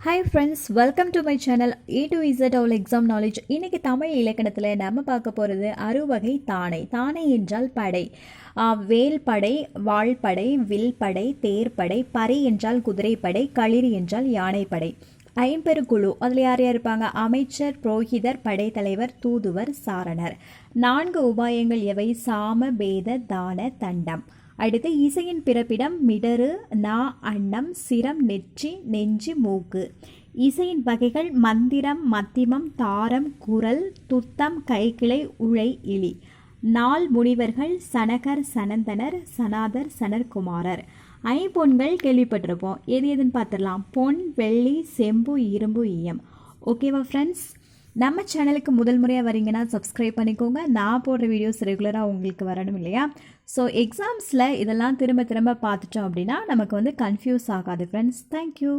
Hi friends welcome to my channel A to Z அவள் exam knowledge இன்றைக்கி தமிழ் இலக்கணத்தில் நம்ம பார்க்க போகிறது அறுவகை தானை. தானை என்றால் படை. ஆ, வேல்படை வில் வில்படை தேர்ப்படை பறை என்றால் குதிரைப்படை களிர் என்றால் யானைப்படை ஐம்பெருக்குழு. அதில் யார் யார் இருப்பாங்க? அமைச்சர் புரோகிதர் படைத்தலைவர் தூதுவர் சாரணர். நான்கு உபாயங்கள் எவை? சாம பேத தான தண்டம். அடுத்து இசையின் பிறப்பிடம் மிடறு நா அன்னம் சிரம் நெற்றி நெஞ்சு மூக்கு. இசையின் வகைகள் மந்திரம் மத்திமம் தாரம் குரல் துத்தம் கைக்கிளை உழை இலி நாள் முனிவர்கள் சனகர் சனந்தனர் சனாதர் சனற்குமாரர் ஐம்பொன்கள் கேள்விப்பட்டிருப்போம். எது எதுன்னு பார்த்துடலாம். பொன் வெள்ளி செம்பு இரும்பு ஈயம். ஓகேவா ஃப்ரெண்ட்ஸ் நம்ம சேனலுக்கு முதல் முறையாக வரீங்கன்னா சப்ஸ்கிரைப் பண்ணிக்கோங்க. நான் போடுற வீடியோஸ் ரெகுலராக உங்களுக்கு வரணும் இல்லையா? ஸோ எக்ஸாம்ஸில் இதெல்லாம் திரும்ப திரும்ப பார்த்துட்டோம் அப்படின்னா நமக்கு வந்து கன்ஃபியூஸ் ஆகாது ஃப்ரெண்ட்ஸ் தேங்க்யூ